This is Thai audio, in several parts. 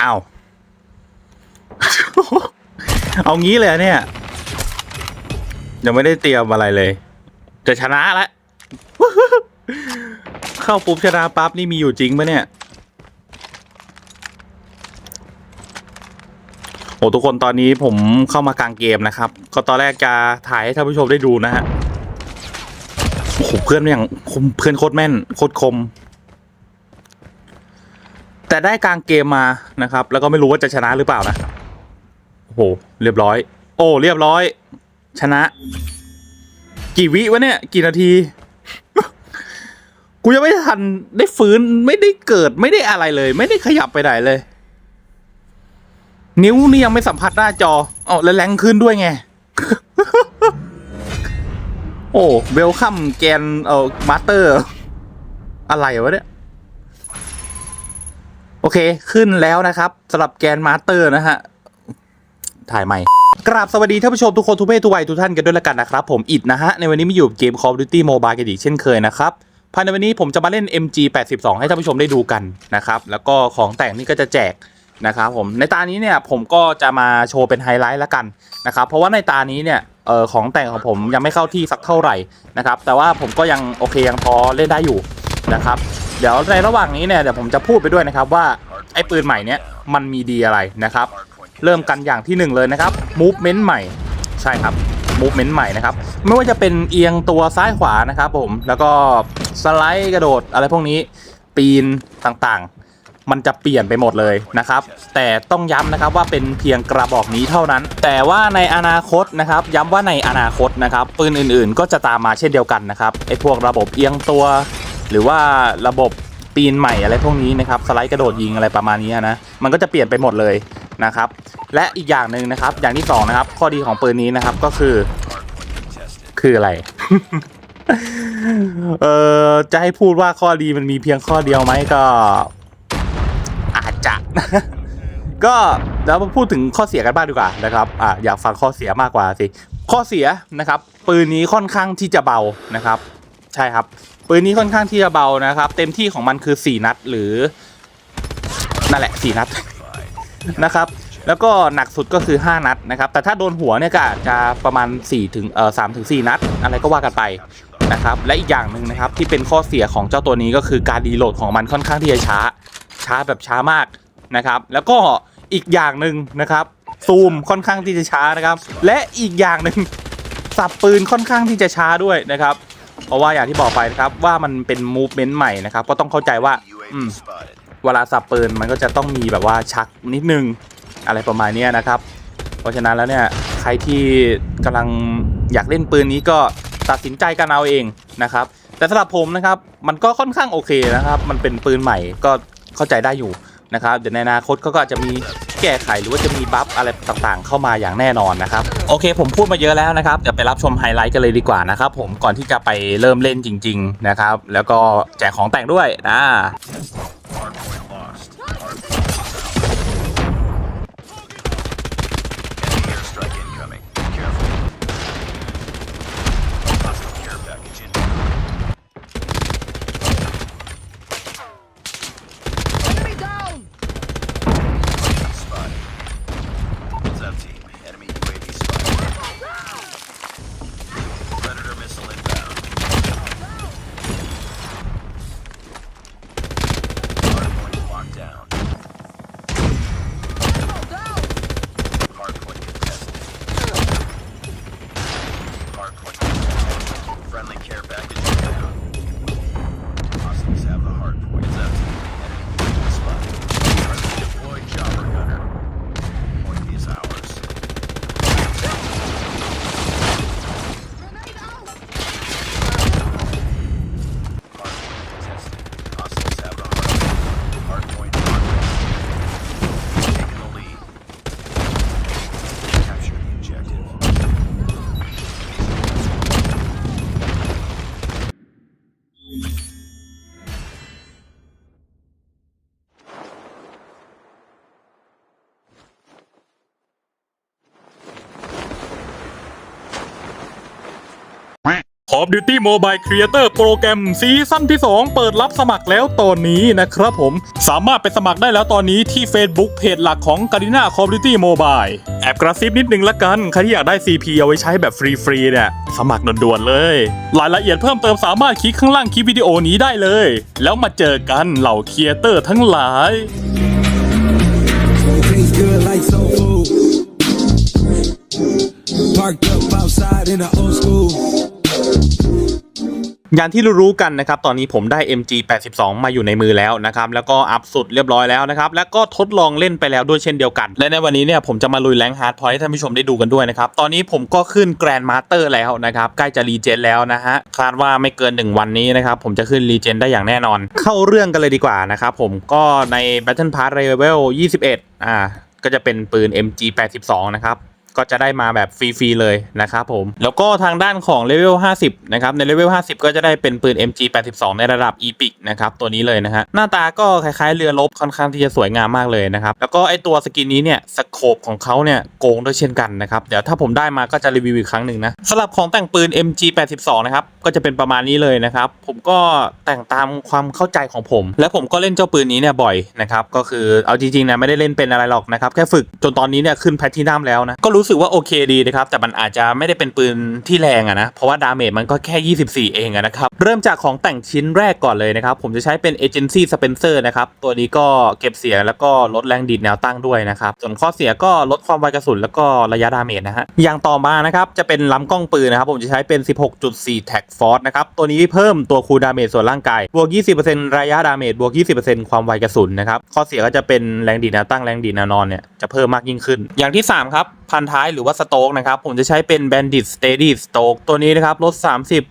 อ้าว เอางี้เลยเนี่ย ยังไม่ได้เตรียมอะไรเลย จะชนะแล้วเข้าปุ๊บชนะปั๊บนี่มีอยู่จริงปะเนี่ย โอ้ทุกคนตอนนี้ผมเข้ามากลางเกมนะครับ ก็ตอนแรกจะถ่ายให้ท่านผู้ชมได้ดูนะฮะโอ้โหเพื่อนอย่างเพื่อนโคตรแม่นโคตรคม แต่ได้กลางเกมมานะครับ แล้วก็ไม่รู้ว่าจะชนะหรือเปล่านะโอ้โหเรียบร้อย โอ้เรียบร้อย ชนะ กี่วิวะเนี่ย กี่นาที กูยังไม่ทันได้ฟื้นไม่ได้เกิดไม่ได้อะไรเลย ไม่ได้ขยับไปไหนเลย นิ้วนี่ยังไม่สัมผัสหน้าจออ๋อแล้วแรงขึ้นด้วยไงโอ้เวลคัมแกนเอ่อมาสเตอร์ อะไรวะเนี่ย โอเค ขึ้นแล้วนะครับสำหรับแกนมาสเตอร์นะฮะ ถ่ายใหม่ กราบสวัสดีท่านผู้ชมทุกคนทุกเพศทุกวัยทุกท่านกันด้วยละกันนะครับ ผมอิดนะฮะ ในวันนี้มาอยู่เกม Call of Duty Mobile กันอีกเช่นเคยนะครับ ภายในวันนี้ผมจะมาเล่น MG 82ให้ท่านผู้ชมได้ดูกันนะครับ แล้วก็ของแต่งนี่ก็จะแจกนะครับผม ในตานี้เนี่ยผมก็จะมาโชว์เป็นไฮไลท์ละกันนะครับ เพราะว่าในตานี้เนี่ยออของแต่งของผมยังไม่เข้าที่สักเท่าไหร่นะครับ แต่ว่าผมก็ยังโอเคยังพอเล่นได้อยู่นะครับ เดี๋ยวในระหว่างนี้เนี่ยเดี๋ยวผมจะพูดไปด้วยนะครับว่าไอ้ปืนใหม่เนี่ยมันมีดีอะไรนะครับ เริ่มกันอย่างที่หนึ่งเลยนะครับ movement ใหม่ใช่ครับ movement ใหม่นะครับไม่ว่าจะเป็นเอียงตัวซ้ายขวานะครับผมแล้วก็สไลด์กระโดดอะไรพวกนี้ปีนต่างๆ มันจะเปลี่ยนไปหมดเลยนะครับ แต่ต้องย้ำนะครับว่าเป็นเพียงกระบอกนี้เท่านั้น แต่ว่าในอนาคตนะครับ ย้ำว่าในอนาคตนะครับปืนอื่นๆ ก็จะตามมาเช่นเดียวกันนะครับไอ้พวกระบบเอียงตัว หรือว่าระบบปีนใหม่อะไรพวกนี้นะครับสไลด์กระโดดยิงอะไรประมาณนี้นะมันก็จะเปลี่ยนไปหมดเลยนะครับ และอีกอย่างหนึ่งนะครับ อย่างที่สองนะครับ ข้อดีของปืนนี้นะครับก็คือ คืออะไร เออจะให้พูดว่าข้อดีมันมีเพียงข้อเดียวไหมก็ อาจจะก็แล้วมาพูดถึงข้อเสียกันบ้างดีกว่านะครับอ่าอยากฟังข้อเสียมากกว่าสิข้อเสียนะครับ ปืนนี้ค่อนข้างที่จะเบานะครับ ใช่ครับ ปืนนี้ค่อนข้างที่จะเบานะครับ เต็มที่ของมันคือ 4 นัดหรือ นั่นแหละ 4 นัด นะครับ แล้วก็หนักสุดก็คือ 5 นัดนะครับ แต่ถ้าโดนหัวเนี่ยก็จะประมาณ4ถึงเอ่อ3ถึง4นัด อะไรก็ว่ากันไปนะครับ และอีกอย่างหนึ่งนะครับที่เป็นข้อเสียของเจ้าตัวนี้ก็คือการรีโหลดของมันค่อนข้างที่จะช้า ช้าแบบช้ามากนะครับ แล้วก็อีกอย่างหนึ่งนะครับซูมค่อนข้างที่จะช้านะครับ และอีกอย่างหนึ่งสับปืนค่อนข้างที่จะช้าด้วยนะครับ เพราะว่าอย่างที่บอกไปนะครับว่ามันเป็นมูฟเมนต์ใหม่นะครับก็ต้องเข้าใจว่าอืมเวลาสับปืนมันก็จะต้องมีแบบว่าชักนิดนึงอะไรประมาณนี้นะครับ เพราะฉะนั้นแล้วเนี่ยใครที่กำลังอยากเล่นปืนนี้ก็ตัดสินใจกันเอาเองนะครับ แต่สำหรับผมนะครับมันก็ค่อนข้างโอเคนะครับ มันเป็นปืนใหม่ก็เข้าใจได้อยู่นะครับเดี๋ยวในอนาคตเขาก็อาจจะมี แก้ไขหรือว่าจะมีบัฟอะไรต่างๆ เข้ามาอย่างแน่นอนนะครับโอเค ผมพูดมาเยอะแล้วนะครับเดี๋ยวไปรับชมไฮไลท์กันเลยดีกว่านะครับผมก่อนที่จะไปเริ่มเล่นจริง ๆ นะครับ แล้วก็แจกของแต่งด้วยนะ Call of Duty Mobile Creator โปรแกรมซีซั่นที่ 2 เปิดรับสมัครแล้วตอนนี้นะครับผม สามารถไปสมัครได้แล้วตอนนี้ที่ Facebook เพจหลักของ g a r d i n a Call of Duty Mobile แอบกระซิบนิดนึงละกัน ใครที่อยากได้ CP เอาไว้ใช้แบบฟรีๆเนี่ย สมัครด่วนๆเลย รายละเอียดเพิ่มเติมสามารถคลิกข้างล่างคลิปวิดีโอนี้ได้เลย แล้วมาเจอกันเหล่าครีเอเตอร์ทั้งหลาย Parked up outside in the old school. อย่างที่รู้ๆกันนะครับ ตอนนี้ผมได้ MG 82 มาอยู่ในมือแล้วนะครับ แล้วก็อัพสุดเรียบร้อยแล้วนะครับ แล้วก็ทดลองเล่นไปแล้วด้วยเช่นเดียวกัน และในวันนี้เนี่ยผมจะมาลุยแรงฮาร์ดพอยต์ให้ท่านผู้ชมได้ดูกันด้วยนะครับ ตอนนี้ผมก็ขึ้นแกรนด์มาสเตอร์แล้วนะครับ ใกล้จะรีเจนแล้วนะฮะ คาดว่าไม่เกิน 1 วันนี้นะครับ ผมจะขึ้นรีเจนได้อย่างแน่นอน เข้าเรื่องกันเลยดีกว่านะครับผม ก็ใน Battle Pass Level 21 อ่า ก็จะเป็นปืน MG 82 นะครับ ก็จะได้มาแบบฟรีๆเลยนะครับผม แล้วก็ทางด้านของเลเวล 50 นะครับ ในเลเวล 50 ก็จะได้เป็นปืน MG 82 ในระดับ Epic นะครับตัวนี้เลยนะฮะหน้าตาก็คล้ายๆเรือรบค่อนข้างที่จะสวยงามมากเลยนะครับ แล้วก็ไอตัวสกินนี้เนี่ยสโคปของเขาเนี่ยโกงด้วยเช่นกันนะครับ เดี๋ยวถ้าผมได้มาก็จะรีวิวอีกครั้งหนึ่งนะสำหรับของแต่งปืน MG 82 นะครับ ก็จะเป็นประมาณนี้เลยนะครับ ผมก็แต่งตามความเข้าใจของผม และผมก็เล่นเจ้าปืนนี้เนี่ยบ่อยนะครับก็คือเอาจริงๆนะไม่ได้เล่นเป็นอะไรหรอกนะครับแค่ฝึกจนตอนนี้เนี่ยขึ้นแพททินัมแล้วนะก็รูู้้สึกว่าโอเคดีนะครับ แต่มันอาจจะไม่ได้เป็นปืนที่แรงอะนะ เพราะว่าดาเมจมันก็แค่ 24 เองอะนะครับ เริ่มจากของแต่งชิ้นแรกก่อนเลยนะครับ ผมจะใช้เป็น Agency Spencer นะครับ ตัวนี้ก็เก็บเสียงแล้วก็ลดแรงดีดแนวตั้งด้วยนะครับ ส่วนข้อเสียก็ลดความไวกระสุนแล้วก็ระยะดาเมจนะฮะ อย่างต่อมานะครับจะเป็นลำกล้องปืนนะครับ ผมจะใช้เป็น 16.4 Tag Force นะครับ ตัวนี้เพิ่มตัวคูลดาเมจส่วนร่างกาย บวก 20%ระยะดาเมจ บวก 20%ความไวกระสุนนะครับ ข้อเสียก็จะเป็นแรงดีดแนวตั้งแรงดีดแนวนอนเนี่ยจะเพิ่มมากยิ่งขึ้น อย่างที่ 3 ครับ พันท้ายหรือว่าสโต๊กนะครับ ผมจะใช้เป็น Bandit Steady Stoke ตัวนี้นะครับ ลด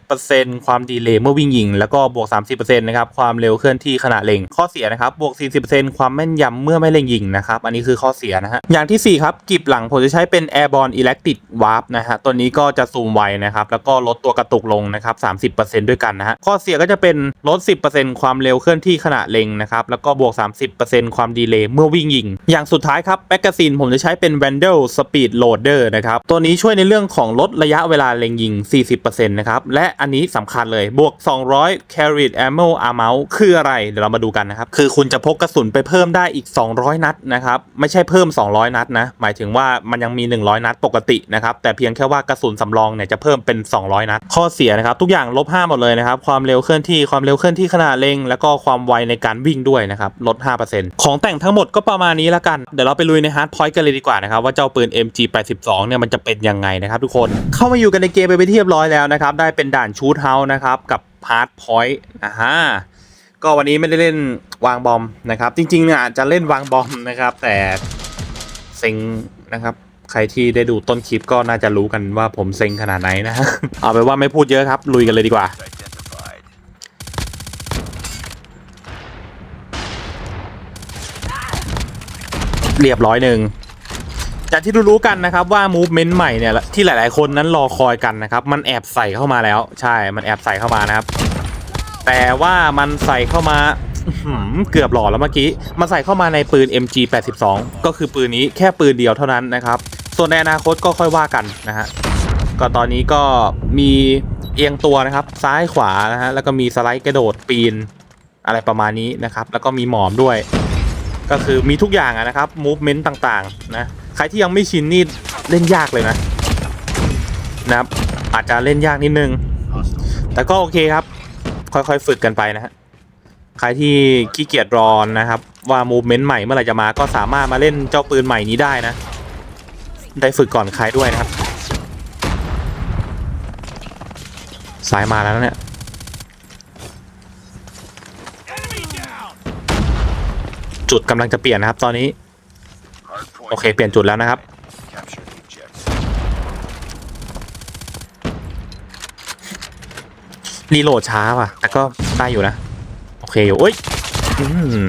30%ความดีเลย์เมื่อวิ่งยิง แล้วก็บวก 30%นะครับ ความเร็วเคลื่อนที่ขณะเล็ง ข้อเสียนะครับ บวก 40%ความแม่นยำเมื่อไม่เล็งยิงนะครับ อันนี้คือข้อเสียนะฮะ อย่างทีสี่ 4 ครับ กิบหลังผมจะใช้เป็น Airborne Electric Warp นะฮะ ตัวนี้ก็จะซูมไวนะครับ แล้วก็ลดตัวกระตุกลงนะครับ 30%ด้วยกันนะฮะ ข้อเสียก็จะเป็นลด 10%ความเร็วเคลื่อนที่ขณะเล็งนะครับ แล้วก็บวก 30%ความดีเลย์เมื่อวิ่งยิง อย่างสุดท้ายครับแมกกาซีนผมจะใช้เป็น Vandal Speed Loader นะครับ ตัวนี้ช่วยในเรื่องของลดระยะเวลาเล็งยิง 40%นะครับ และอันนี้สำคัญเลยบวก 200 Carried Ammo Amount คืออะไร เดี๋ยวเรามาดูกันนะครับ คือคุณจะพกกระสุนไปเพิ่มได้อีก 200 นัดนะครับ ไม่ใช่เพิ่ม 200 นัดนะ หมายถึงว่ามันยังมี 100 นัดปกตินะครับ แต่เพียงแค่ว่ากระสุนสำรองเนี่ยจะเพิ่มเป็น 200 นัด ข้อเสียนะครับ ทุกอย่างลบ5หมดเลยนะครับ ความเร็วเคลื่อนที่ ความเร็วเคลื่อนที่ขณะเล็ง แล้วก็ความไวในการวิ่งด้วยนะครับ ลด 5%ของแต่งทั้งหมดก็ประมาณนี้ละกัน เดี๋ยวเราไปลุยในฮาร์ดพอยต์กันเลยดีกว่านะครับว่าเจ้าปืน MG 82 เนี่ยมันจะเป็นยังไงนะครับทุกคนเข้ามาอยู่กันในเกมไปเป็นที่เรียบร้อยแล้วนะครับ ได้เป็นด่านชูดเฮาส์นะครับ กับฮาร์ดพอยต์อ่าฮะก็วันนี้ไม่ได้เล่นวางบอมนะครับ จริงๆเนี่ยอาจจะเล่นวางบอมนะครับ แต่เซ็งนะครับ ใครที่ได้ดูต้นคลิปก็น่าจะรู้กันว่าผมเซ็งขนาดไหนนะเอาไปว่าไม่พูดเยอะครับ ลุยกันเลยดีกว่าเรียบร้อยหนึ่ง จากที่รู้ๆกันนะครับว่า movement ใหม่เนี่ยที่หลายๆคนนั้นรอคอยกันนะครับ มันแอบใส่เข้ามาแล้ว ใช่ มันแอบใส่เข้ามานะครับ แต่ว่ามันใส่เข้ามาเกือบหล่อแล้วเมื่อกี้ มันใส่เข้ามาในปืน MG 82ก็คือปืนนี้แค่ปืนเดียวเท่านั้นนะครับ ส่วนในอนาคตก็ค่อยว่ากันนะฮะก็ตอนนี้ก็มีเอียงตัวนะครับ ซ้ายขวานะฮะแล้วก็มีสไลด์กระโดดปีนอะไรประมาณนี้นะครับ แล้วก็มีหมอบด้วย ก็คือมีทุกอย่างนะครับ movement ต่างๆ นะ ครที่ยังไม่ชินนี่เล่นยากเลยนะนะครับอาจจะเล่นยากนิดนึง แต่ก็โอเคครับ ค่อยๆฝึกกันไปนะฮะใครที่ขี้เกียจรอนนะครับ ว่า movement ใหม่เมื่อไหร่จะมาก็สามารถมาเล่นเจ้าปืนใหม่นี้ได้นะ ได้ฝึกก่อนใครด้วยนะครับสายมาแล้วนะเนี่ยจุดกำลังจะเปลี่ยนนะครับตอนนี้ โอเค เปลี่ยนจุดแล้วนะครับ Capture the objective. รีโหลดช้าว่ะ แต่ก็ได้อยู่นะ โอเคอยู่เอ้ยอืม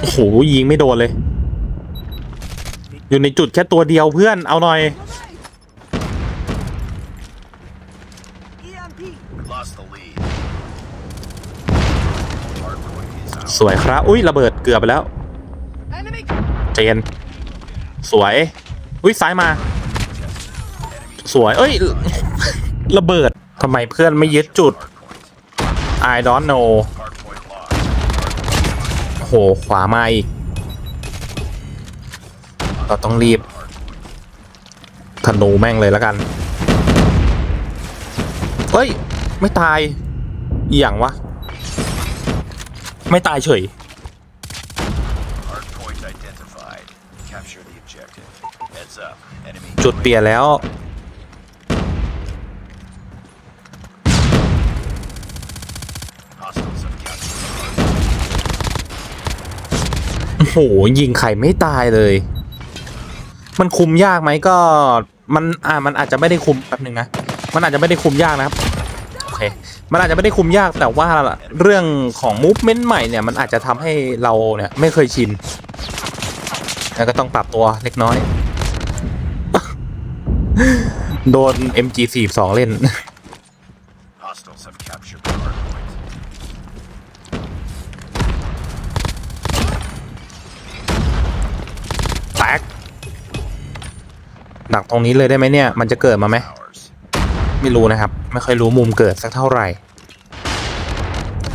โอ้โหยิงไม่โดนเลย อยู่ในจุดแค่ตัวเดียวเพื่อนเอาหน่อย วยครับ อุ้ยระเบิดเกือบไปแล้ว เจน สวย อุ้ยซ้ายมา สวย เอ้ย ระเบิดทำไมเพื่อนไม่ยึดจุด I don't know โอ้โหขวามาอีก เราต้องรีบ ธนูแม่งเลยแล้วกัน เฮ้ย ไม่ตายอย่างวะ ไม่ตายเฉย Hardpoint identified. Capture the objective. Heads up. Enemy จุดเปลี่ยนแล้ว hostiles have captured the hardpoint. โอ้โห ยิงไข่ไม่ตายเลย มันคุมยากไหมก็ มัน อ่า มันอาจจะไม่ได้คุมแป๊บนึงนะ มันอาจจะไม่ได้คุมยากนะครับโอเค มันอาจจะไม่ได้คุมยากแต่ว่าเรื่องของ movement ใหม่เนี่ยมันอาจจะทำให้เราเนี่ยไม่เคยชินแล้วก็ต้องปรับตัวเล็กน้อย โดน MG42 เล่น Hostiles have captured the hardpoint. แตกดักตรงนี้เลยได้ไหมเนี่ย มันจะเกิดมาไหม Ours. ไม่รู้นะครับ ไม่ค่อยรู้มุมเกิดสักเท่าไหร่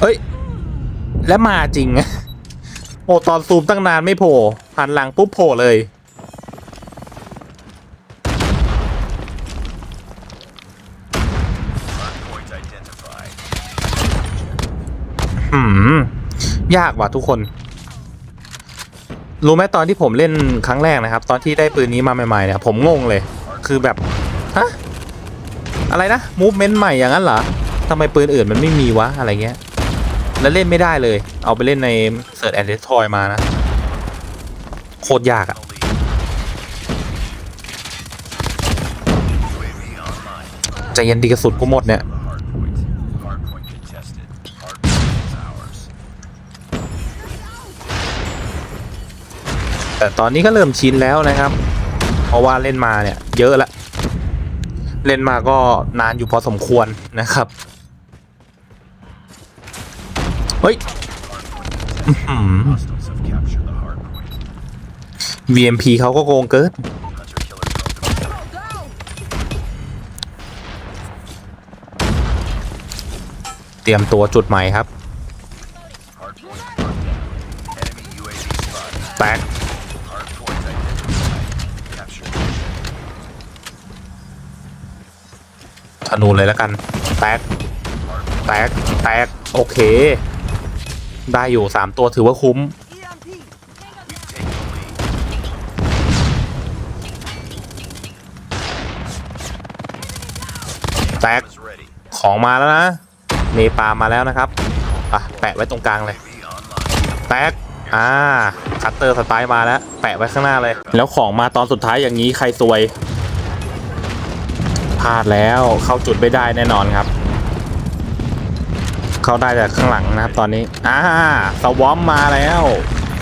เอ้ย แล้วมาจริงโอ้ตอนซูมตั้งนานไม่โผล่หันหลังปุ๊บโผล่เลยหืมยากว่ะทุกคน รู้ไหมตอนที่ผมเล่นครั้งแรกนะครับ ตอนที่ได้ปืนนี้มาใหม่ๆเนี่ยผมงงเลย คือแบบ ฮะ อะไรนะมูฟเมนต์ใหม่อย่างนั้นเหรอทำไมปืนอื่นมันไม่มีวะอะไรเงี้ย แล้วเล่นไม่ได้เลย เอาไปเล่นในเซิร์ชแอนด์เดชทอยมานะ โคตรยากอะใจเย็นดีกระสุนกูหมดเนี่ยแต่ตอนนี้ก็เริ่มชินแล้วนะครับ เพราะว่าเล่นมาเนี่ย เยอะละ เล่นมาก็นานอยู่พอสมควรนะครับ เฮ้ย VMP เขาก็โกงเกินเตรียมตัวจุดใหม่ครับ แตก Hardpoint identified. Capture the objective. ธนูเลยแล้วกัน แตก แตก แตก โอเค ได้อยู่สามตัวถือว่าคุ้ม แตก ของมาแล้วนะ เนปามาแล้วนะครับอะแปะไว้ตรงกลางเลย แตกอ่าคัตเตอร์สไตล์มาแล้ว แปะไว้ข้างหน้าเลย แล้วของมาตอนสุดท้ายอย่างนี้ใครซวย พลาดแล้วเข้าจุดไม่ได้แน่นอนครับ เข้าได้แต่ข้างหลังนะครับตอนนี้อ่าสวอมมาแล้ว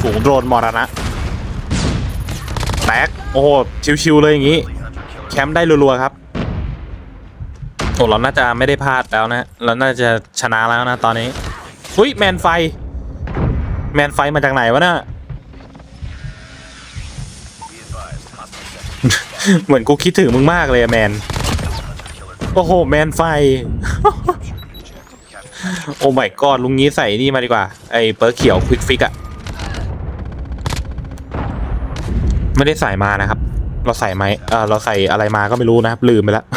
ฝูงโดรนมรณะแตกโอ้โหชิวๆเลยอย่างนี้ แคมป์ได้รัวๆครับโอ้เราน่าจะไม่ได้พลาดแล้วนะเราน่าจะชนะแล้วนะตอนนี้อุ้ยแมนไฟ แมนไฟมาจากไหนวะเนี่ยเหมือนกูคิดถึงมึงมากเลยแมน โอ้โห แมนไฟ captured the objective. Capture โอ้ไม่กอดลุงนี้ใส่นี่มาดีกว่า ไอ้เปิร์กเขียวควิกฟิกอะไม่ได้ใส่มานะครับ เราใส่ไหมเออเราใส่อะไรมาก็ไม่รู้นะครับ ลืมไปแล้ว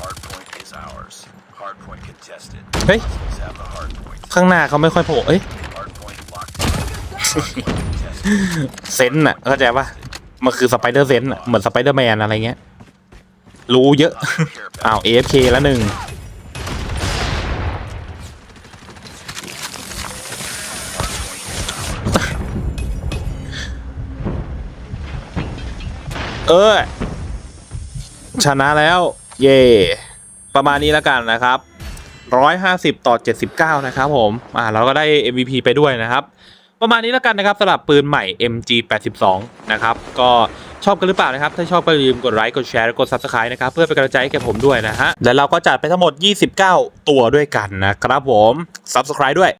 Hardpoint locked down. Hardpoint lost. Hardpoint contested. Hardpoint is ours. Hardpoint contested. Hey. Hostiles have the hardpoint. ข้างหน้าเขาไม่ค่อยโผล่เอ้ย Hardpoint locked down. Hardpoint contested. เซนต์อะเข้าใจปะมันคือสไปเดอร์เซนต์อะเหมือนสไปเดอร์แมนอะไรเงี้ย รู้เยอะอ้าว AFK แล้วหนึ่ง เออ ชนะแล้ว เย่ประมาณนี้แล้วกันนะครับ 150 ต่อ 79 นะครับผม อ่าเราก็ได้ MVP ไปด้วยนะครับ ประมาณนี้แล้วกันนะครับสำหรับปืนใหม่ MG 82 นะครับ ก็ชอบกันหรือเปล่านะครับ ถ้าชอบก็อย่าลืมกดไลค์ กดแชร์และกด subscribe นะครับ เพื่อเป็นกำลังใจให้แก่ผมด้วยนะฮะ และเราก็จัดไปทั้งหมด 29 ตัวด้วยกันนะครับผม subscribe ด้วย